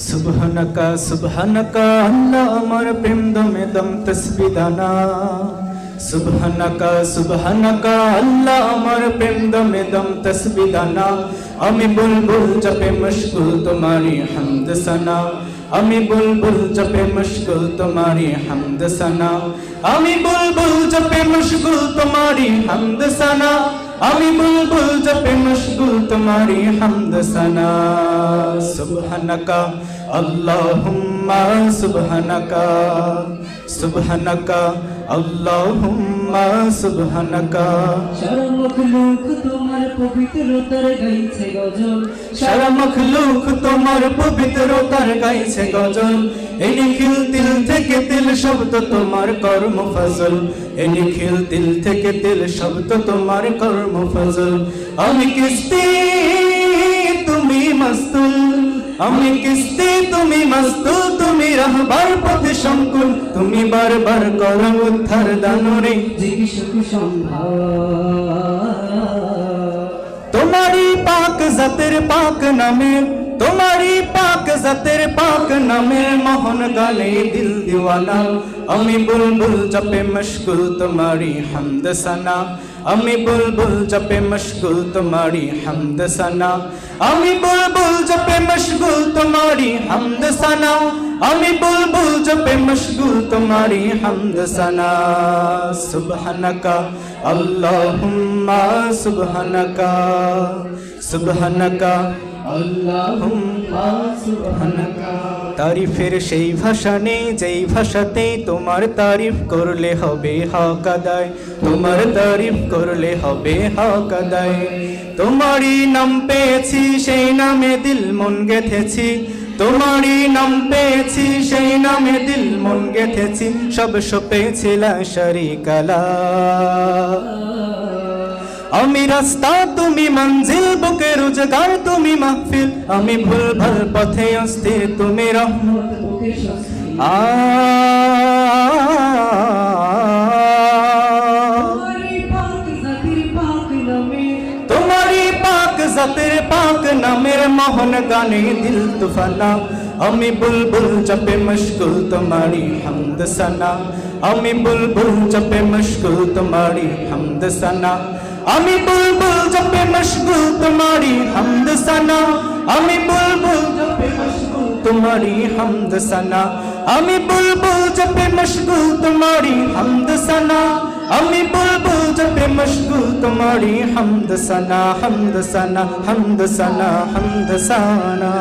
সুবহানাকা সুবহানাকা আল্লাহ আমার প্রেম দমে দম তসবিদানা সুবহানাকা সুবহানাকা আল্লাহ আমার প্রেম দমে দম তসবিদানা আমি বুলবুল জপে মুশকুল তোমারি হামদ সানা আমি বুলবুল জপে মুশকুল তোমারি হামদ সানা আমি বুলবুল জপে মুশকুল তোমারি হামদ সানা আমি বুলবুল জপে মশগুল তোমারি হামদ সানা। সুবহানাকা আল্লাহুম্মা সুবহানাকা সুবহানাকা আল্লাহুম্মা সুবহানাকা। সারা মখলুক তোমার পবিত্রতার গাইছে গজল। সারা মখলুক তোমার পবিত্রতার গাইছে গজল। এই নিখিল দিল থেকে দিল শব্দ তোমার কর্ম ফজল। এই নিখিল দিল থেকে দিল শব্দ তোমার কর্ম ফজল। আমি কিস্তি মস্তুল? আমি কিস্তি তুমি মস্তুল তুমি রাহবার পথে সংকুল। তুমি বারবার করো উদ্ধার দানরে। সম্ভার তোমারি পাক জাতের পাক নামে তোমারি পাক জাতের পাক নামে মোহন গালে দিল দিওয়ানা আমি বুলবুল জপে মশগুল তোমারি হামদ সানা। আমি বুলবুল জপে মশগুল তোমারি হামদ সানা আমি বুলবুল জপে মশগুল তোমারি হামদ সানা আমি বুলবুল জপে মশগুল তোমারি হামদ সানা সুবহানাকা, আল্লাহুম্মা সুবহানাকা। সুবহানাকা, আল্লাহুম্মা সুবহানাকা। তারিফের সেই ভাষা নেই, যেই ভাষাতে তোমার তারিফ করলে হবে হক তোমার তারিফ করলে হবে হক তোমারই নাম পেয়েছি, সেই নামে দিল মন গেথেছি। তোমারই নাম পেয়েছি, সেই নামে দিল মন গেথেছি। সব সপেছিলা শরিকালা আমি রাস্তা, তুমি মঞ্জিল রোজগার তুমি মাহফিল, আমি ভুল ভালো পথে অস্থির তুমি রহমত বুকে স্বস্তি আ তোমারই পাক জাতির পাক নামে তোমারি পাক জাতের পাক নামের মোহন গানে দিল তুফানা। আমি বুলবুল জপে মুশকুল তোমারি হামদ সানা। আমি বুলবুল জপে মুশকুল তোমারি হামদ সানা। আমি বুলবুল জপে মুশকুল তোমারি হামদ সানা আমি বুলবুল জপে তোমারি হামদ সানা আমি বুলবুল জপে মুশকুল তোমারি হামদ সানা আমি বুলবুল জপে মুশকুল তোমারি হামদ সানা হামদ সানা হামদ সানা হামদ সানা